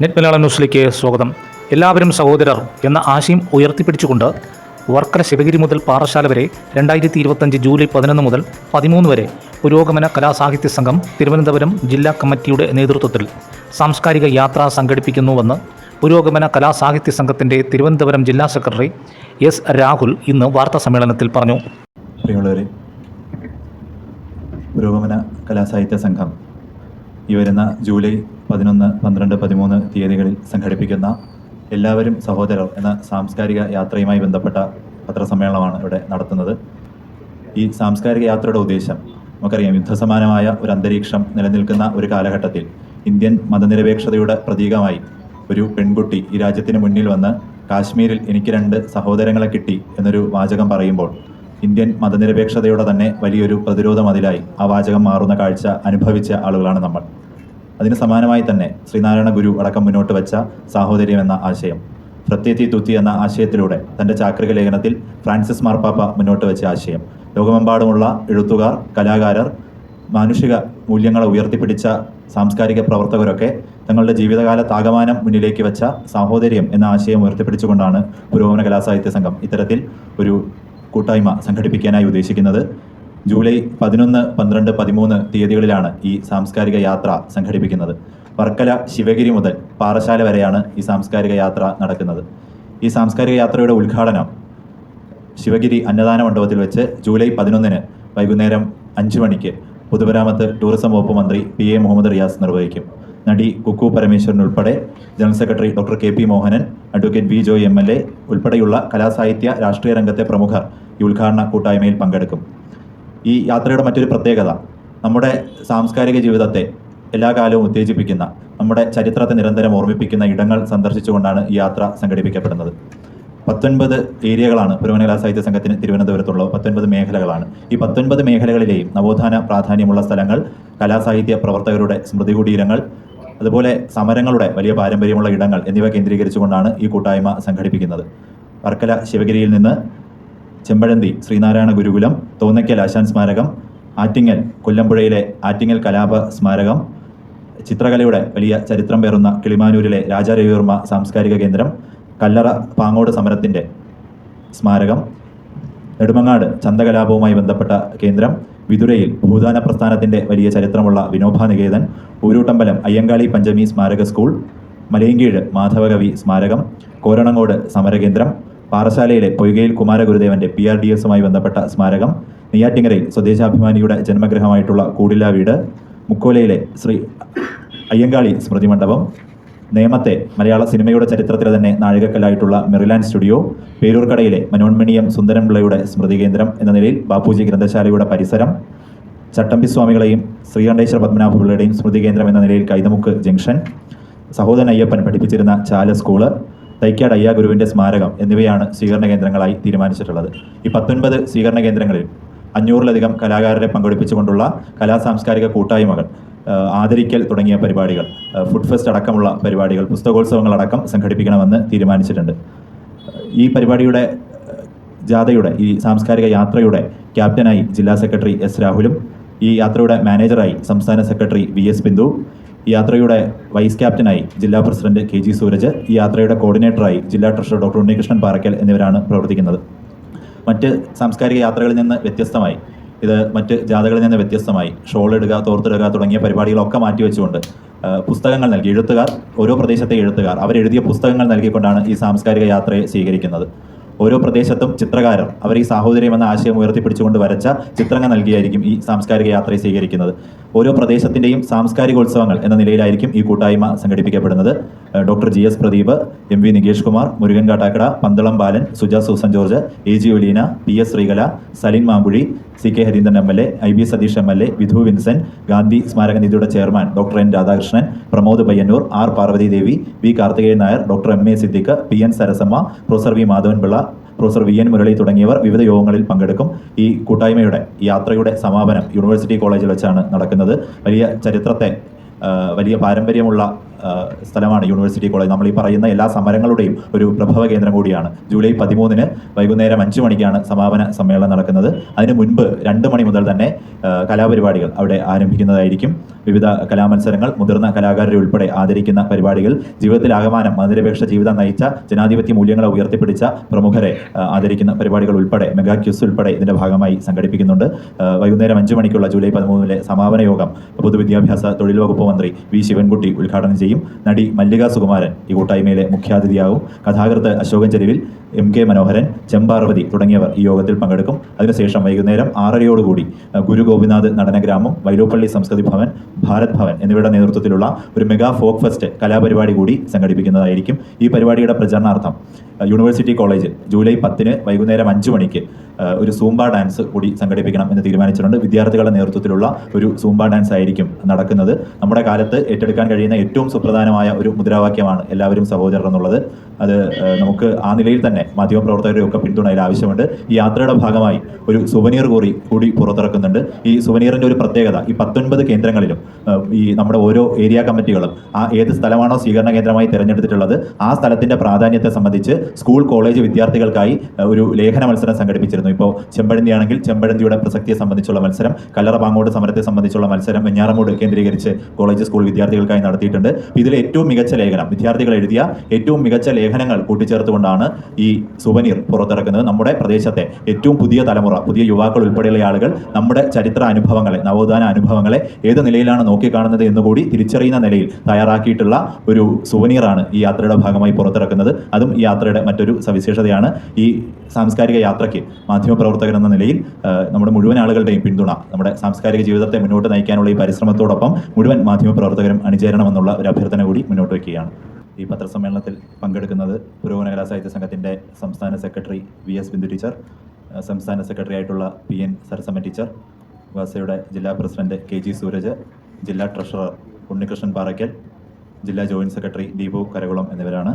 Net Malayalam ന്യൂസിലേക്ക് സ്വാഗതം. എല്ലാവരും സഹോദരർ എന്ന ആശയം ഉയർത്തിപ്പിടിച്ചുകൊണ്ട് വർക്കല ശിവഗിരി മുതൽ പാറശാല വരെ രണ്ടായിരത്തി ഇരുപത്തഞ്ച് ജൂലൈ പതിനൊന്ന് മുതൽ പതിമൂന്ന് വരെ പുരോഗമന കലാസാഹിത്യ സംഘം തിരുവനന്തപുരം ജില്ലാ കമ്മിറ്റിയുടെ നേതൃത്വത്തിൽ സാംസ്കാരിക യാത്ര സംഘടിപ്പിക്കുന്നുവെന്ന് പുരോഗമന കലാസാഹിത്യ സംഘത്തിന്റെ തിരുവനന്തപുരം ജില്ലാ സെക്രട്ടറി എസ് രാഹുൽ ഇന്ന് വാർത്താ സമ്മേളനത്തിൽ പറഞ്ഞു. പുരോഗമന കലാസാഹിത്യ സംഘം ഈ വരുന്ന ജൂലൈ പതിനൊന്ന് പന്ത്രണ്ട് പതിമൂന്ന് തീയതികളിൽ സംഘടിപ്പിക്കുന്ന എല്ലാവരും സഹോദരർ എന്ന സാംസ്കാരിക യാത്രയുമായി ബന്ധപ്പെട്ട പത്രസമ്മേളനമാണ് ഇവിടെ നടത്തുന്നത്. ഈ സാംസ്കാരിക യാത്രയുടെ ഉദ്ദേശം നമുക്കറിയാം യുദ്ധസമാനമായ ഒരു അന്തരീക്ഷം നിലനിൽക്കുന്ന ഒരു കാലഘട്ടത്തിൽ ഇന്ത്യൻ മതനിരപേക്ഷതയുടെ പ്രതീകമായി ഒരു പെൺകുട്ടി ഈ രാജ്യത്തിന് മുന്നിൽ വന്ന് കാശ്മീരിൽ എനിക്ക് രണ്ട് സഹോദരങ്ങളെ കിട്ടി എന്നൊരു വാചകം പറയുമ്പോൾ ഇന്ത്യൻ മതനിരപേക്ഷതയുടെ തന്നെ വലിയൊരു പ്രതിരോധ മതിലായി ആ വാചകം മാറുന്ന കാഴ്ച അനുഭവിച്ച ആളുകളാണ് നമ്മൾ. അതിന് സമാനമായി തന്നെ ശ്രീനാരായണ ഗുരു അടക്കം മുന്നോട്ട് വെച്ച സാഹോദര്യം എന്ന ആശയം. പ്രത്യേകി തുത്തി എന്ന ആശയത്തിലൂടെ തന്റെ ചാക്രിക ലേഖനത്തിൽ ഫ്രാൻസിസ് മാർപ്പാപ്പ മുന്നോട്ട് വെച്ച ആശയം. ലോകമെമ്പാടുമുള്ള എഴുത്തുകാർ കലാകാരർ മാനുഷിക മൂല്യങ്ങളെ ഉയർത്തിപ്പിടിച്ച സാംസ്കാരിക പ്രവർത്തകരൊക്കെ തങ്ങളുടെ ജീവിതകാല താകമാനം മുന്നിലേക്ക് വെച്ച സാഹോദര്യം എന്ന ആശയം ഉയർത്തിപ്പിടിച്ചുകൊണ്ടാണ് പുരോഗമന കലാസാഹിത്യ സംഘം ഇത്തരത്തിൽ ഒരു കൂട്ടായ്മ സംഘടിപ്പിക്കാനായി ഉദ്ദേശിക്കുന്നത്. ജൂലൈ പതിനൊന്ന് പന്ത്രണ്ട് പതിമൂന്ന് തീയതികളിലാണ് ഈ സാംസ്കാരിക യാത്ര സംഘടിപ്പിക്കുന്നത്. വർക്കല ശിവഗിരി മുതൽ പാറശാല വരെയാണ് ഈ സാംസ്കാരിക യാത്ര നടക്കുന്നത്. ഈ സാംസ്കാരിക യാത്രയുടെ ഉദ്ഘാടനം ശിവഗിരി അന്നദാന മണ്ഡപത്തിൽ വെച്ച് ജൂലൈ പതിനൊന്നിന് വൈകുന്നേരം അഞ്ച് മണിക്ക് പൊതുമരാമത്ത് ടൂറിസം വകുപ്പ് മന്ത്രി പി എ മുഹമ്മദ് റിയാസ് നിർവഹിക്കും. നടി കുക്കു പരമേശ്വരൻ ഉൾപ്പെടെ general secretary doctor K P Mohanan advocate V Joy M L A ഉൾപ്പെടെയുള്ള കലാസാഹിത്യ രാഷ്ട്രീയ രംഗത്തെ പ്രമുഖർ ഈ ഉദ്ഘാടന കൂട്ടായ്മയിൽ പങ്കെടുക്കും. ഈ യാത്രയുടെ മറ്റൊരു പ്രത്യേകത നമ്മുടെ സാംസ്കാരിക ജീവിതത്തെ എല്ലാ കാലവും ഉത്തേജിപ്പിക്കുന്ന നമ്മുടെ ചരിത്രത്തെ നിരന്തരം ഓർമ്മിപ്പിക്കുന്ന ഇടങ്ങൾ സന്ദർശിച്ചുകൊണ്ടാണ് ഈ യാത്ര സംഘടിപ്പിക്കപ്പെടുന്നത്. പത്തൊൻപത് ഏരിയകളാണ് പുരോഗമന സാഹിത്യ സംഘത്തിന് തിരുവനന്തപുരത്തുള്ള പത്തൊൻപത് മേഖലകളാണ്. ഈ പത്തൊൻപത് മേഖലകളിലെയും നവോത്ഥാന പ്രാധാന്യമുള്ള സ്ഥലങ്ങൾ കലാസാഹിത്യ പ്രവർത്തകരുടെ സ്മൃതി കുടീരങ്ങൾ അതുപോലെ സമരങ്ങളുടെ വലിയ പാരമ്പര്യമുള്ള ഇടങ്ങൾ എന്നിവ കേന്ദ്രീകരിച്ചുകൊണ്ടാണ് ഈ കൂട്ടായ്മ സംഘടിപ്പിക്കുന്നത്. വർക്കല ശിവഗിരിയിൽ നിന്ന് ചെമ്പഴന്തി ശ്രീനാരായണ ഗുരുകുലം തോന്നയ്ക്കൽ ആശാൻ സ്മാരകം ആറ്റിങ്ങൽ കൊല്ലമ്പുഴയിലെ ആറ്റിങ്ങൽ കലാപ സ്മാരകം ചിത്രകലയുടെ വലിയ ചരിത്രം പേറുന്ന കിളിമാനൂരിലെ രാജാരവിവർമ്മ സാംസ്കാരിക കേന്ദ്രം കല്ലറ പാങ്ങോട് സമരത്തിന്റെ സ്മാരകം നെടുമങ്ങാട് ചന്തകലാപവുമായി ബന്ധപ്പെട്ട കേന്ദ്രം വിതുരയിൽ ഭൂദാന പ്രസ്ഥാനത്തിന്റെ വലിയ ചരിത്രമുള്ള വിനോബ നികേതൻ ഊരൂട്ടമ്പലം അയ്യങ്കാളി പഞ്ചമി സ്മാരക സ്കൂൾ മലയങ്കീഴ് മാധവകവി സ്മാരകം കോരണങ്ങോട് സമരകേന്ദ്രം പാറശാലയിലെ പൊയ്കയിൽ കുമാരഗുരുദേവന്റെ പി ആർ ഡി എസുമായി ബന്ധപ്പെട്ട സ്മാരകം നെയ്യാറ്റിങ്ങരയിൽ സ്വദേശാഭിമാനിയുടെ ജന്മഗൃഹമായിട്ടുള്ള കൂടില്ല വീട് മുക്കോലയിലെ ശ്രീ അയ്യങ്കാളി സ്മൃതി മണ്ഡപം നേമത്തെ മലയാള സിനിമയുടെ ചരിത്രത്തിലെ തന്നെ നാഴികക്കല്ലായിട്ടുള്ള മെറിലാൻഡ് സ്റ്റുഡിയോ പേരൂർക്കടയിലെ മനോന്മണിയം സുന്ദരൻ പിള്ളയുടെ സ്മൃതി കേന്ദ്രം എന്ന നിലയിൽ ബാപ്പുജി ഗ്രന്ഥശാലയുടെ പരിസരം ചട്ടമ്പി സ്വാമികളെയും ശ്രീകണ്ഠേശ്വര പത്മനാഭ പിള്ളയുടെയും സ്മൃതി കേന്ദ്രം എന്ന നിലയിൽ കൈതമുക്ക് ജംഗ്ഷൻ സഹോദരൻ അയ്യപ്പൻ പഠിപ്പിച്ചിരുന്ന ചാല സ്കൂൾ തൈക്കാട് അയ്യാ ഗുരുവിന്റെ സ്മാരകം എന്നിവയാണ് സ്വീകരണ കേന്ദ്രങ്ങളായി തീരുമാനിച്ചിട്ടുള്ളത്. ഈ പത്തൊൻപത് സ്വീകരണ കേന്ദ്രങ്ങളിൽ അഞ്ഞൂറിലധികം കലാകാരരെ പങ്കെടുപ്പിച്ചുകൊണ്ടുള്ള കലാ സാംസ്കാരിക കൂട്ടായ്മകൾ ആദരിക്കൽ തുടങ്ങിയ പരിപാടികൾ ഫുഡ് ഫെസ്റ്റ് അടക്കമുള്ള പരിപാടികൾ പുസ്തകോത്സവങ്ങളടക്കം സംഘടിപ്പിക്കണമെന്ന് തീരുമാനിച്ചിട്ടുണ്ട്. ഈ പരിപാടിയുടെ ജാഥയുടെ ഈ സാംസ്കാരിക യാത്രയുടെ ക്യാപ്റ്റനായി ജില്ലാ സെക്രട്ടറി എസ് രാഹുലും ഈ യാത്രയുടെ മാനേജറായി സംസ്ഥാന സെക്രട്ടറി വി എസ് ബിന്ദു യാത്രയുടെ വൈസ് ക്യാപ്റ്റനായി ജില്ലാ പ്രസിഡന്റ് കെ ജി സൂരജ് ഈ യാത്രയുടെ കോർഡിനേറ്ററായി ജില്ലാ ട്രഷറർ ഡോക്ടർ ഉണ്ണികൃഷ്ണൻ പാറക്കൽ എന്നിവരാണ് പ്രവർത്തിക്കുന്നത്. മറ്റ് സാംസ്കാരിക യാത്രകളിൽ നിന്ന് വ്യത്യസ്തമായി ഇത് മറ്റ് ജാഥകളിൽ നിന്ന് വ്യത്യസ്തമായി ഷോൾ ഇടുക തോർത്തിടുക തുടങ്ങിയ പരിപാടികളൊക്കെ മാറ്റിവെച്ചുകൊണ്ട് പുസ്തകങ്ങൾ നൽകി. എഴുത്തുകാർ ഓരോ പ്രദേശത്തെ എഴുത്തുകാർ അവരെഴുതിയ പുസ്തകങ്ങൾ നൽകിക്കൊണ്ടാണ് ഈ സാംസ്കാരിക യാത്രയെ സ്വീകരിക്കുന്നത്. ഓരോ പ്രദേശത്തും ചിത്രകാരർ അവർ ഈ സാഹോദര്യം എന്ന ആശയം ഉയർത്തിപ്പിടിച്ചുകൊണ്ട് വരച്ച ചിത്രങ്ങൾ നൽകിയായിരിക്കും ഈ സാംസ്കാരിക യാത്രയെ സ്വീകരിക്കുന്നത്. ഓരോ പ്രദേശത്തിന്റെയും സാംസ്കാരികോത്സവങ്ങൾ എന്ന നിലയിലായിരിക്കും ഈ കൂട്ടായ്മ സംഘടിപ്പിക്കപ്പെടുന്നത്. Doctor G S Pradeep M V Nikesh Kumar Murugan Kattakada Pandalam Balan Suja Susan George A G Oleena P S Sreekala Salin Mampuzhi C K Harindran M L A I B Satheesh M L A Vidhu Vincent Gandhi സ്മാരക നിധിയുടെ chairman doctor N Radhakrishnan Pramod Payyanur R Parvathy Devi V Karthikeyan Nair doctor M A Siddique P N Sarasamma professor V Madhavanpillai professor V N Murali തുടങ്ങിയവർ വിവിധ യോഗങ്ങളിൽ പങ്കെടുക്കും. ഈ കൂട്ടായ്മയുടെ യാത്രയുടെ സമാപനം യൂണിവേഴ്സിറ്റി കോളേജിൽ വെച്ചാണ് നടക്കുന്നത്. വലിയ ചരിത്രത്തെ വലിയ പാരമ്പര്യമുള്ള സ്ഥലമാണ് യൂണിവേഴ്സിറ്റി കോളേജ് നമ്മൾ ഈ പറയുന്ന എല്ലാ സമരങ്ങളുടെയും ഒരു പ്രഭവ കേന്ദ്രം കൂടിയാണ്. ജൂലൈ പതിമൂന്നിന് വൈകുന്നേരം അഞ്ച് മണിക്കാണ് സമാപന സമ്മേളനം നടക്കുന്നത്. അതിന് മുൻപ് രണ്ട് മണി മുതൽ തന്നെ കലാപരിപാടികൾ അവിടെ ആരംഭിക്കുന്നതായിരിക്കും. വിവിധ കലാമത്സരങ്ങൾ മുതിർന്ന കലാകാരരെ ഉൾപ്പെടെ ആദരിക്കുന്ന പരിപാടികൾ ജീവിതത്തിൽ ആകമാനം മതനിരപേക്ഷ ജീവിതം നയിച്ച ജനാധിപത്യ മൂല്യങ്ങളെ ഉയർത്തിപ്പിടിച്ച പ്രമുഖരെ ആദരിക്കുന്ന പരിപാടികൾ ഉൾപ്പെടെ മെഗാ ക്യൂസ് ഉൾപ്പെടെ ഇതിന്റെ ഭാഗമായി സംഘടിപ്പിക്കുന്നുണ്ട്. വൈകുന്നേരം അഞ്ച് മണിക്കുള്ള ജൂലൈ പതിമൂന്നിലെ സമാപന യോഗം പൊതുവിദ്യാഭ്യാസ തൊഴിൽ വകുപ്പ് മന്ത്രി വി. ശിവൻകുട്ടി ഉദ്ഘാടനം ചെയ്യും. നടി മല്ലിക സുകുമാരൻ ഈ കൂട്ടായ്മയിലെ മുഖ്യാതിഥിയാകും. കഥാകൃത്ത് അശോകൻ ചെരുവിൽ എം കെ മനോഹരൻ ചെമ്പാർവതി തുടങ്ങിയവർ ഈ യോഗത്തിൽ പങ്കെടുക്കും. അതിനുശേഷം വൈകുന്നേരം ആറരയോടുകൂടി ഗുരു ഗോപിനാഥ് നടനഗ്രാമം വൈലോപ്പള്ളി സംസ്കൃതി ഭവൻ ഭാരത് ഭവൻ എന്നിവയുടെ നേതൃത്വത്തിലുള്ള ഒരു മെഗാ ഫോക്ക് ഫെസ്റ്റ് കലാപരിപാടി കൂടി സംഘടിപ്പിക്കുന്നതായിരിക്കും ഈ പരിപാടിയുടെ പ്രചരണാർത്ഥം. യൂണിവേഴ്സിറ്റി കോളേജ് ജൂലൈ പത്തിന് വൈകുന്നേരം അഞ്ച് മണിക്ക് ഒരു സൂംബ ഡാൻസ് കൂടി സംഘടിപ്പിക്കണം എന്ന് തീരുമാനിച്ചിട്ടുണ്ട്. വിദ്യാർത്ഥികളുടെ നേതൃത്വത്തിലുള്ള ഒരു സൂംബ ഡാൻസ് ആയിരിക്കും നടക്കുന്നത്. നമ്മുടെ കാലത്ത് ഏറ്റെടുക്കാൻ കഴിയുന്ന ഏറ്റവും സുപ്രധാനമായ ഒരു മുദ്രാവാക്യമാണ് എല്ലാവരും സഹോദരർ എന്നുള്ളത്. അത് നമുക്ക് ആ നിലയിൽ തന്നെ മാധ്യമപ്രവർത്തകരുടെ ഒക്കെ പിന്തുണ അതിൽ ആവശ്യമുണ്ട്. ഈ യാത്രയുടെ ഭാഗമായി ഒരു സുവനീർ കോറി കൂടി പുറത്തിറക്കുന്നുണ്ട്. ഈ സുവനീറിന്റെ ഒരു പ്രത്യേകത ഈ പത്തൊൻപത് കേന്ദ്രങ്ങളിലും ഈ നമ്മുടെ ഓരോ ഏരിയ കമ്മിറ്റികളും ആ ഏത് സ്ഥലമാണോ സ്വീകരണ കേന്ദ്രമായി തിരഞ്ഞെടുത്തിട്ടുള്ളത് ആ സ്ഥലത്തിന്റെ പ്രാധാന്യത്തെ സംബന്ധിച്ച് സ്കൂൾ കോളേജ് വിദ്യാർത്ഥികൾക്കായി ഒരു ലേഖന മത്സരം സംഘടിപ്പിച്ചിരുന്നു. ഇപ്പോൾ ചെമ്പഴന്തി ആണെങ്കിൽ ചെമ്പഴന്തിയുടെ പ്രസക്തിയെ സംബന്ധിച്ചുള്ള മത്സരം കല്ലറ പാങ്ങോട് സമരത്തെ സംബന്ധിച്ചുള്ള മത്സരം വെഞ്ഞാറമൂട് കേന്ദ്രീകരിച്ച് കോളേജ് സ്കൂൾ വിദ്യാർത്ഥികൾക്കായി നടത്തിയിട്ടുണ്ട്. ഇതിൽ ഏറ്റവും മികച്ച ലേഖനം വിദ്യാർത്ഥികൾ എഴുതിയ ഏറ്റവും മികച്ച ലേഖനങ്ങൾ കൂട്ടിച്ചേർത്തുകൊണ്ടാണ് ഈ സുവനീർ പുറത്തിറക്കുന്നത് നമ്മുടെ പ്രദേശത്തെ ഏറ്റവും പുതിയ തലമുറ പുതിയ യുവാക്കൾ ഉൾപ്പെടെയുള്ള ആളുകൾ നമ്മുടെ ചരിത്ര അനുഭവങ്ങളെ നവോത്ഥാന അനുഭവങ്ങളെ ഏത് നിലയിലാണ് നോക്കിക്കാണുന്നത് എന്നുകൂടി തിരിച്ചറിയുന്ന നിലയിൽ തയ്യാറാക്കിയിട്ടുള്ള ഒരു സുവനീറാണ് ഈ യാത്രയുടെ ഭാഗമായി പുറത്തിറക്കുന്നത്. അതും ഈ യാത്രയുടെ മറ്റൊരു സവിശേഷതയാണ്. ഈ സാംസ്കാരിക യാത്രയ്ക്ക് മാധ്യമപ്രവർത്തകൻ എന്ന നിലയിൽ നമ്മുടെ മുഴുവൻ ആളുകളുടെയും പിന്തുണ നമ്മുടെ സാംസ്കാരിക ജീവിതത്തെ മുന്നോട്ട് നയിക്കാനുള്ള ഈ പരിശ്രമത്തോടൊപ്പം മുഴുവൻ മാധ്യമപ്രവർത്തകരും അണിചേരണമെന്നുള്ള ഒരു അഭ്യർത്ഥന കൂടി മുന്നോട്ട് വയ്ക്കുകയാണ്. ഈ പത്രസമ്മേളനത്തിൽ പങ്കെടുക്കുന്നത് പുരോഗമന കലാസാഹിത്യ സംഘത്തിന്റെ സംസ്ഥാന secretary V S Bindu teacher സംസ്ഥാന സെക്രട്ടറി ആയിട്ടുള്ള പി എൻ സരസമ്മ ടീച്ചർ വാസയുടെ ജില്ലാ പ്രസിഡന്റ് കെ ജി സൂരജ് ജില്ലാ ട്രഷറർ ഉണ്ണികൃഷ്ണൻ പാറയ്ക്കൽ ജില്ലാ ജോയിന്റ് സെക്രട്ടറി ദീപു കരകുളം എന്നിവരാണ്.